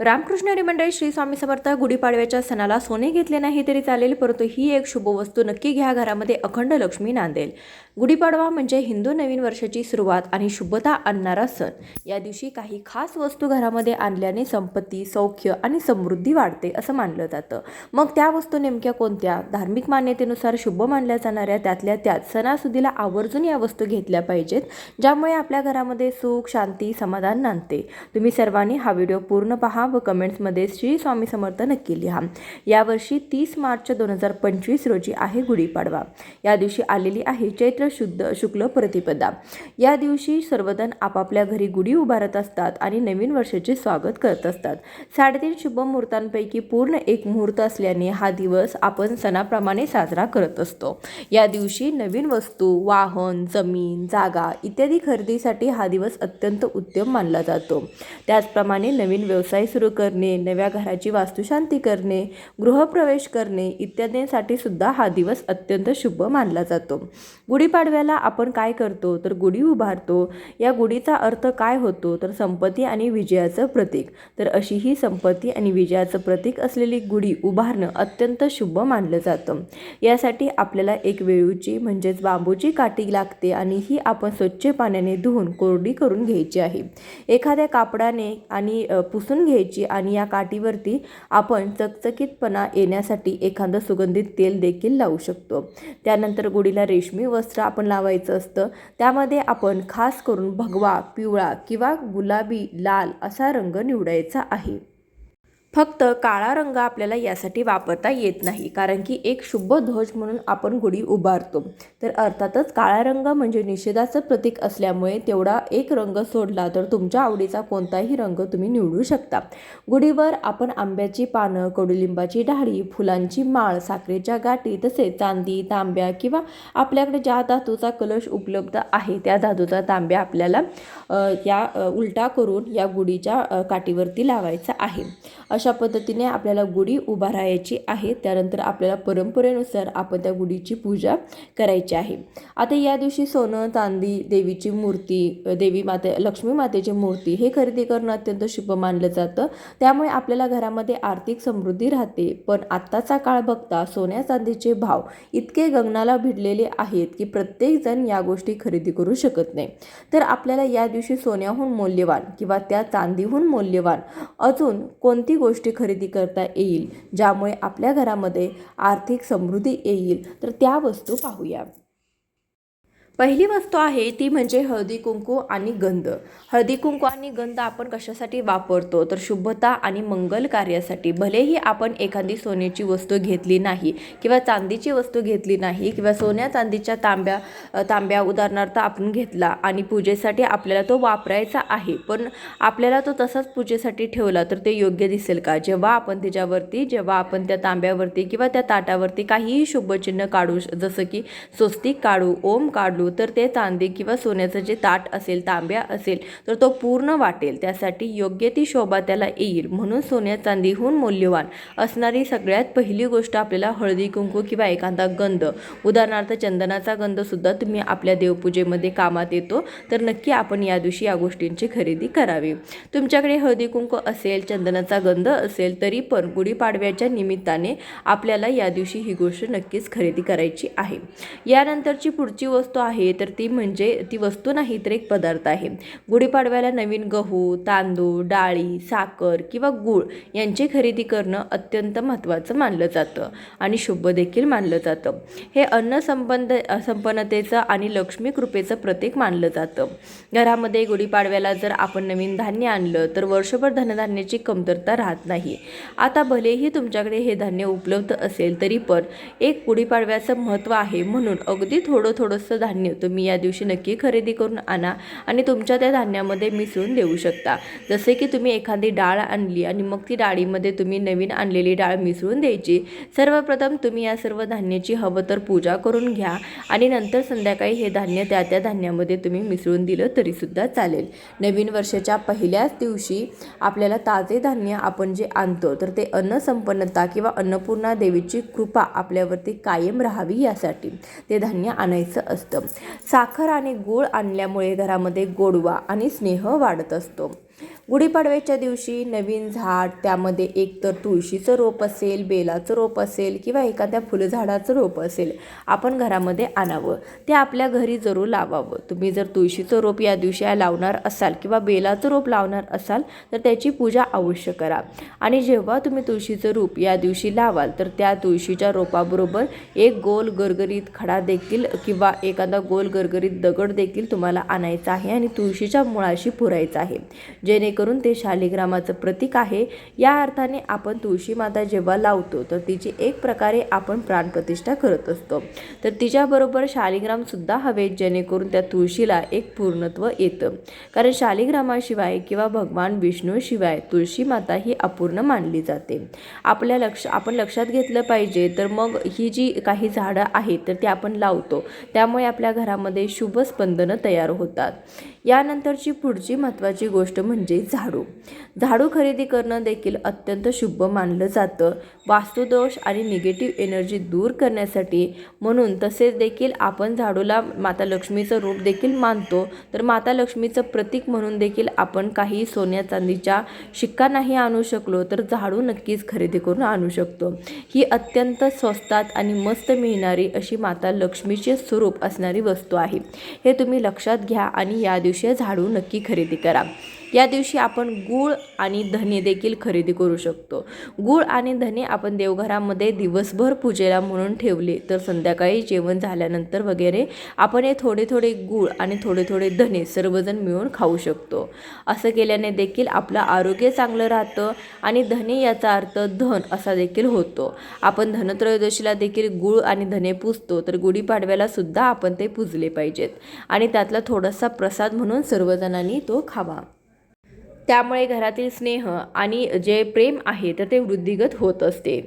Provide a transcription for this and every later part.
रामकृष्ण हरी मंडळी श्री स्वामी समर्थ गुढीपाडव्याच्या सणाला सोने घेतले नाही तरी चालेल परंतु ही एक शुभ वस्तू नक्की घ्या. घरामध्ये अखंड लक्ष्मी नांदेल. गुढीपाडवा म्हणजे हिंदू नवीन वर्षाची सुरुवात आणि शुभता आणणारा सण. या दिवशी काही खास वस्तू घरामध्ये आणल्याने संपत्ती सौख्य आणि समृद्धी वाढते असं मानलं जातं. मग त्या वस्तू नेमक्या कोणत्या? धार्मिक मान्यतेनुसार शुभ मानल्या जाणाऱ्या त्यातल्या त्यात सणासुदीला आवर्जून या वस्तू घेतल्या पाहिजेत ज्यामुळे आपल्या घरामध्ये सुख शांती समाधान नांदते. तुम्ही सर्वांनी हा व्हिडिओ पूर्ण पहा. व कमेंट्समध्ये श्री स्वामी समर्थ नक्की लिहा. यावर्षी तीस मार्च दोन हजार पंचवीस रोजी आहे गुढीपाडवा. या दिवशी आलेली आहे चैत्र शुद्ध शुक्ल प्रतिपदा. या दिवशी सर्वजण आपापल्या घरी गुढी उभारत असतात आणि नवीन वर्षाचे स्वागत करत असतात. साडेतीन शुभ मुहूर्तांपैकी पूर्ण एक मुहूर्त असल्याने हा दिवस आपण सणाप्रमाणे साजरा करत असतो. या दिवशी नवीन वस्तू वाहन जमीन जागा इत्यादी खरेदीसाठी हा दिवस अत्यंत उत्तम मानला जातो. त्याचप्रमाणे नवीन व्यवसाय सुरू करणे नव्या घराची वास्तुशांती करणे गृहप्रवेश करणे इत्यादींसाठी सुद्धा हा दिवस अत्यंत शुभ मानला जातो. गुढीपाडव्याला आपण काय करतो? तर गुढी उभारतो. या गुढीचा अर्थ काय होतो? तर संपत्ती आणि विजयाचं प्रतीक. तर अशी ही संपत्ती आणि विजयाचं प्रतीक असलेली गुढी उभारणं अत्यंत शुभ मानलं जातं. यासाठी आपल्याला एक वेळूची म्हणजेच बांबूची काठी लागते आणि ही आपण स्वच्छ पाण्याने धुवून कोरडी करून घ्यायची आहे. एखाद्या कापडाने आणि पुसून घ्यायची आणि या काठीवरती आपण चकचकीतपणा येण्यासाठी एखादं सुगंधित तेल देखील लावू शकतो. त्यानंतर गुढीला रेशमी वस्त्र आपण लावायचं असतं. त्यामध्ये आपण खास करून भगवा पिवळा किंवा गुलाबी लाल असा रंग निवडायचा आहे. फक्त काळा रंग आपल्याला यासाठी वापरता येत नाही कारण की एक शुभ ध्वज म्हणून आपण गुढी उभारतो. तर अर्थातच काळा रंग म्हणजे निषेधाचं प्रतीक असल्यामुळे तेवढा एक रंग सोडला तर तुमच्या आवडीचा कोणताही रंग तुम्ही निवडू शकता. गुढीवर आपण आंब्याची पानं कडुलिंबाची डाळी फुलांची माळ साखरेच्या गाठी तसेच चांदी तांब्या किंवा आपल्याकडे ज्या धातूचा कलश उपलब्ध आहे त्या धातूचा तांब्या आपल्याला या उलटा करून या गुढीच्या काठीवरती लावायचा आहे. अशा पद्धतीने आपल्याला गुढी उभारायची आहे. त्यानंतर आपल्याला परंपरेनुसार आपण त्या गुढीची पूजा करायची आहे. आता या दिवशी सोनं चांदी देवीची मूर्ती देवी माते लक्ष्मी मातेची मूर्ती हे खरेदी करणं अत्यंत शुभ मानलं जातं. त्यामुळे आपल्याला घरामध्ये आर्थिक समृद्धी राहते. पण आत्ताचा काळ बघता सोन्या चांदीचे भाव इतके गगनाला भिडलेले आहेत की प्रत्येकजण या गोष्टी खरेदी करू शकत नाही. तर आपल्याला या दिवशी सोन्याहून मौल्यवान किंवा त्या चांदीहून मौल्यवान अजून कोणती गोष्टी खरेदी करता येईल ज्यामुळे आपल्या घरामध्ये आर्थिक समृद्धी येईल. तर त्या वस्तू पाहूया. पहिली वस्तू आहे ती म्हणजे हळदी कुंकू आणि गंध. हळदी कुंकू आणि गंध आपण कशासाठी वापरतो? तर शुभता आणि मंगल कार्यासाठी. भलेही आपण एखादी सोन्याची वस्तू घेतली नाही किंवा चांदीची वस्तू घेतली नाही किंवा सोन्या चांदीच्या तांब्या तांब्या उदाहरणार्थ आपण घेतला आणि पूजेसाठी आपल्याला तो वापरायचा आहे पण आपल्याला तो तसाच पूजेसाठी ठेवला तर ते योग्य दिसेल का? जेव्हा आपण त्याच्यावरती जेव्हा आपण त्या तांब्यावरती किंवा त्या ताटावरती काहीही शुभचिन्ह काढू श- जसं की स्वस्तिक काढू ओम काढू तर ते चांदी किंवा सोन्याचं जे ताट असेल तांब्या असेल तर तो पूर्ण वाटेल. त्यासाठी योग्य ती शोभा त्याला येईल. म्हणून सोन्या चांदीहून मौल्यवान असणारी सगळ्यात पहिली गोष्ट आपल्याला हळदी कुंकू किंवा एखादा गंध. उदाहरणार्थ चंदनाचा गंधसुद्धा तुम्ही आपल्या देवपूजेमध्ये कामात येतो तर नक्की आपण या दिवशी या गोष्टींची खरेदी करावी. तुमच्याकडे हळदी कुंकू असेल चंदनाचा गंध असेल तरी पण गुढीपाडव्याच्या निमित्ताने आपल्याला या दिवशी ही गोष्ट नक्कीच खरेदी करायची आहे. यानंतरची पुढची वस्तू आहे तर ती म्हणजे ती वस्तू नाही तर एक पदार्थ आहे. गुढीपाडव्याला नवीन गहू तांदूळ डाळी साखर किंवा गूळ यांची खरेदी करणं अत्यंत महत्त्वाचं मानलं जातं आणि शुभ देखील मानलं जातं. हे अन्न संबंध संपन्नतेचं आणि लक्ष्मी कृपेचं प्रतीक मानलं जातं. घरामध्ये गुढीपाडव्याला जर आपण नवीन धान्य आणलं तर वर्षभर धनधान्याची कमतरता राहत नाही. आता भलेही तुमच्याकडे हे धान्य उपलब्ध असेल तरी पण एक गुढीपाडव्याचं महत्त्व आहे म्हणून अगदी थोडं थोडंसं धान्य तुम्ही या दिवशी नक्की खरेदी करून आणा आणि तुमच्या त्या धान्यामध्ये मिसळून देऊ शकता. जसे की तुम्ही एखादी डाळ आणली आणि मग ती डाळीमध्ये तुम्ही नवीन आणलेली डाळ मिसळून द्यायची. सर्वप्रथम तुम्ही या सर्व धान्याची हवं तर पूजा करून घ्या आणि नंतर संध्याकाळी हे धान्य त्या त्या धान्यामध्ये तुम्ही मिसळून दिलं तरीसुद्धा चालेल. नवीन वर्षाच्या पहिल्याच दिवशी आपल्याला ताजे धान्य आपण जे आणतो तर ते अन्नसंपन्नता किंवा अन्नपूर्णा देवीची कृपा आपल्यावरती कायम राहावी यासाठी ते धान्य आणायचं असतं. साखर आणि गूळ आणल्यामुळे घरामध्ये गोडवा आणि स्नेह वाढत असतो. गुढीपाडव्याच्या दिवशी नवीन झाड त्यामध्ये एक तर तुळशीचं रोप असेल बेलाचं रोप असेल किंवा एखाद्या फुलझाडाचं रोप असेल आपण घरामध्ये आणावं. ते आपल्या घरी जरूर लावावं. तुम्ही जर तुळशीचं रोप या दिवशी लावणार असाल किंवा बेलाचं रोप लावणार असाल तर त्याची पूजा अवश्य करा. आणि जेव्हा तुम्ही तुळशीचं रोप या दिवशी लावाल तर त्या तुळशीच्या रोपाबरोबर एक गोल गरगरीत खडा देखील किंवा एखादा गोल गरगरीत दगड देखील तुम्हाला आणायचा आहे आणि तुळशीच्या मुळाशी पुरायचा आहे. जेणेकरून ते शालिग्रामाचं प्रतीक आहे. या अर्थाने आपण तुळशी माता जेव्हा लावतो तर तिची एक प्रकारे आपण प्राणप्रतिष्ठा करत असतो. तर तिच्याबरोबर शालिग्रामसुद्धा हवेत जेणेकरून त्या तुळशीला एक पूर्णत्व येतं. कारण शालिग्रामाशिवाय किंवा भगवान विष्णूशिवाय तुळशी माता ही अपूर्ण मानली जाते. आपल्या लक्ष आपण लक्षात घेतलं पाहिजे तर मग ही जी काही झाडं आहेत तर ती आपण लावतो. त्यामुळे आपल्या घरामध्ये शुभ स्पंदनं तयार होतात. यानंतरची पुढची महत्त्वाची गोष्ट म्हणजे झाडू. झाडू खरेदी करणं देखील अत्यंत शुभ मानलं जातं. वास्तुदोष आणि निगेटिव्ह एनर्जी दूर करण्यासाठी म्हणून तसेच देखील आपण झाडूला माता लक्ष्मीचं रूप देखील मानतो. तर माता लक्ष्मीचं प्रतीक म्हणून देखील आपण काही सोन्या चांदीच्या शिक्का नाही आणू शकलो तर झाडू नक्कीच खरेदी करून आणू शकतो. ही अत्यंत स्वस्तात आणि मस्त मिळणारी अशी माता लक्ष्मीचे स्वरूप असणारी वस्तू आहे. हे तुम्ही लक्षात घ्या आणि या दिवशी झाडू नक्की खरेदी करा. या दिवशी आपण गूळ आणि धने देखील खरेदी करू शकतो. गूळ आणि धने आपण देवघरामध्ये दिवसभर पूजेला म्हणून ठेवले. तर संध्याकाळी जेवण झाल्यानंतर वगैरे आपण हे थोडे थोडे गूळ आणि थोडे थोडे धने सर्वजण मिळून खाऊ शकतो. असं केल्याने देखील आपलं आरोग्य चांगलं राहतं आणि धने याचा अर्थ धन असा देखील होतो. आपण धनत्रयोदशीला देखील गूळ आणि धने पुजतो. तर गुढीपाडव्याला सुद्धा आपण ते पुजले पाहिजेत आणि त्यातला थोडासा प्रसाद म्हणून सर्वजणांनी तो खावा. त्यामुळे घरातील स्नेह आणि जे प्रेम आहे तर ते वृद्धिगत होत असते.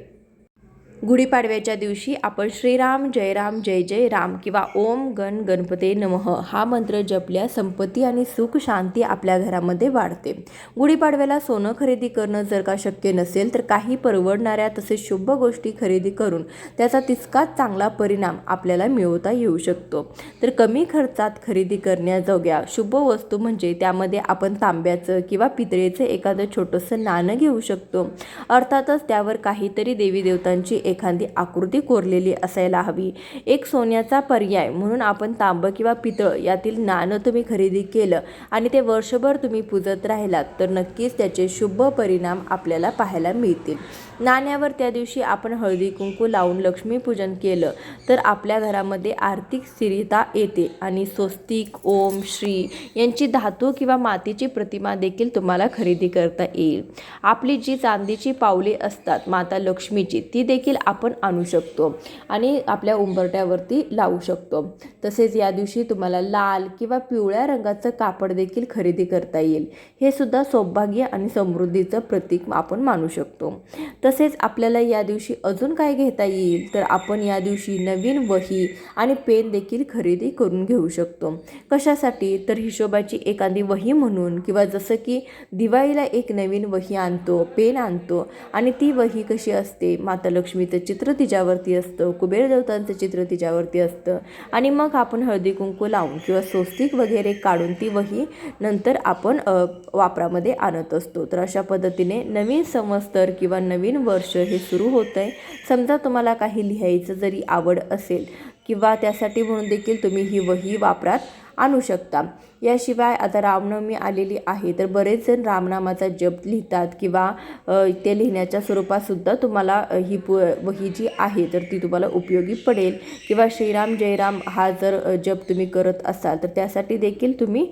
गुढीपाडव्याच्या दिवशी आपण श्रीराम जय राम जय जय राम किंवा ओम गण गणपते नमः हा मंत्र जपल्या संपत्ती आणि सुख शांती आपल्या घरामध्ये वाढते. गुढीपाडव्याला सोनं खरेदी करणं जर का शक्य नसेल तर काही परवडणाऱ्या तसेच शुभ गोष्टी खरेदी करून त्याचा तितकाच चांगला परिणाम आपल्याला मिळवता येऊ शकतो. तर कमी खर्चात खरेदी करण्याजोग्या शुभ वस्तू म्हणजे त्यामध्ये आपण तांब्याचं किंवा पितळेचं एखादं छोटंसं नाणं घेऊ शकतो. अर्थातच त्यावर काहीतरी देवी देवतांची एखादी आकृती कोरलेली असायला हवी. एक सोन्याचा पर्याय म्हणून आपण तांबं किंवा पितळ यातील नाणं तुम्ही खरेदी केलं आणि ते वर्षभर तुम्ही पूजत राहिलात तर नक्कीच त्याचे शुभ परिणाम आपल्याला पाहायला मिळतील. नाण्यावर त्या दिवशी आपण हळदी कुंकू लावून लक्ष्मीपूजन केलं तर आपल्या घरामध्ये आर्थिक स्थिरता येते आणि स्वस्तिक ओम श्री यांची धातू किंवा मातीची प्रतिमा देखील तुम्हाला खरेदी करता येईल. आपली जी चांदीची पावले असतात माता लक्ष्मीची ती देखील आपण आणू शकतो आणि आपल्या उंबरट्यावरती लावू शकतो. तसेच या दिवशी तुम्हाला लाल किंवा पिवळ्या रंगाचं कापड देखील खरेदी करता येईल. हे सुद्धा सौभाग्य आणि समृद्धीचं प्रतीक आपण मानू शकतो. तसेच आपल्याला या दिवशी अजून काय घेता येईल? तर आपण या दिवशी नवीन वही आणि पेन देखील खरेदी करून घेऊ शकतो. कशासाठी? तर हिशोबाची एखादी वही म्हणून किंवा जसं की दिवाळीला एक नवीन वही आणतो पेन आणतो आणि ती वही कशी असते? माता लक्ष्मी देवीचं चित्र तिच्यावरती असतं कुबेर देवतांचं चित्र तिच्यावरती असतं. आणि मग आपण हळदी कुंकू लावून किंवा स्वस्तिक वगैरे काढून ती वही नंतर आपण वापरामध्ये आणत असतो. तर अशा पद्धतीने नवीन समस्तर किंवा नवीन वर्ष हे सुरू होतं आहे समजा तुम्हाला काही लिहायचं जरी आवड असेल किंवा त्यासाठी म्हणून देखील तुम्ही ही वही वापरात आणू शकता. याशिवाय आता रामनवमी आलेली आहे. तर बरेच जण रामनामाचा जप लिहितात किंवा ते लिहिण्याच्या स्वरूपातसुद्धा तुम्हाला ही पु वही जी आहे तर ती तुम्हाला उपयोगी पडेल. किंवा श्रीराम जयराम हा जर जप तुम्ही करत असाल तर त्यासाठी देखील तुम्ही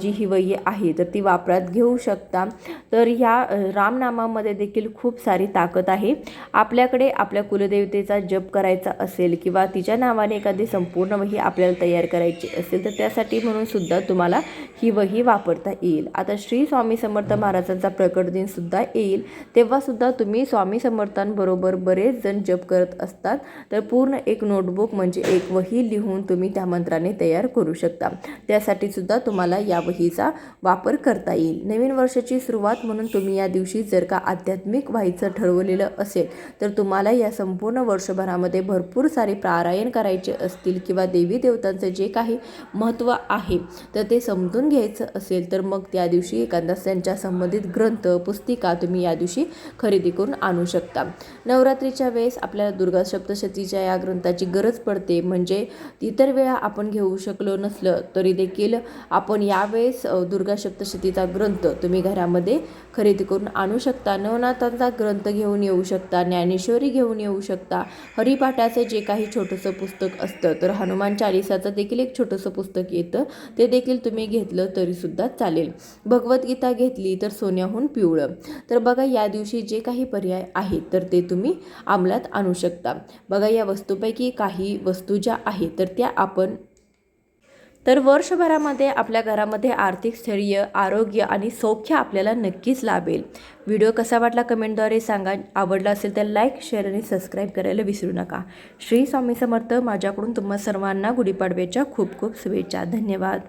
जी ही वही आहे तर ती वापरात घेऊ शकता. तर ह्या रामनामामध्ये देखील खूप सारी ताकद आहे. आपल्याकडे आपल्या कुलदेवतेचा जप करायचा असेल किंवा तिच्या नावाने एखादी संपूर्ण वही आपल्याला तयार करायची असेल तर त्यासाठी म्हणून सुद्धा तुम्हाला ही वही वापरता येईल. आता श्री स्वामी समर्थ महाराजांचा प्रकट दिन सुद्धा येईल. तेव्हा सुद्धा तुम्ही स्वामी समर्थांबरोबर बरेच जण जप करत असतात. तर पूर्ण एक नोटबुक म्हणजे एक वही लिहून तुम्ही त्या मंत्राने तयार करू शकता. त्यासाठी सुद्धा तुम्हाला या वहीचा वापर करता येईल. नवीन वर्षाची सुरुवात म्हणून तुम्ही या दिवशी जर का आध्यात्मिक व्हायचं ठरवलेलं असेल तर तुम्हाला या संपूर्ण वर्षभरामध्ये भरपूर सारे पारायण करायचे असतील किंवा देवी देवतांचं जे काही महत्त्व आहे. तर ते समजून घ्यायचं असेल तर मग त्या दिवशी एखादा त्यांच्या संबंधित ग्रंथ पुस्तिका तुम्ही या दिवशी खरेदी करून आणू शकता. नवरात्रीच्या वेळेस आपल्याला दुर्गा सप्तशतीच्या या ग्रंथाची गरज पडते. म्हणजे इतर वेळा आपण घेऊ शकलो नसलं तरी देखील आपण यावेळेस दुर्गा सप्तशतीचा ग्रंथ तुम्ही घरामध्ये खरेदी करून आणू शकता. नवनाथांचा ग्रंथ घेऊन येऊ शकता ज्ञानेश्वरी घेऊन येऊ शकता. हरिपाठाचं जे काही छोटंसं पुस्तक असतं तर हनुमान चालिसाचं देखील एक छोटंसं पुस्तक येतं. ते देखील तुम्ही घेतलं तरीसुद्धा चालेल. भगवद्गीता घेतली तर सोन्याहून पिवळं. तर बघा या दिवशी जे काही पर्याय आहेत तर ते तुम्ही अंमलात आणू शकता. बघा या वस्तूपैकी काही वस्तू ज्या आहेत तर त्या आपण तर वर्षभरामध्ये आपल्या घरामध्ये आर्थिक स्थैर्य आरोग्य आणि सौख्य आपल्याला नक्कीच लाभेल. व्हिडिओ कसा वाटला कमेंटद्वारे सांगा. आवडला असेल तर लाईक शेअर आणि सबस्क्राईब करायला विसरू नका. श्री स्वामी समर्थ. माझ्याकडून तुम्हा सर्वांना गुढीपाडव्याच्या खूप खूप शुभेच्छा. धन्यवाद.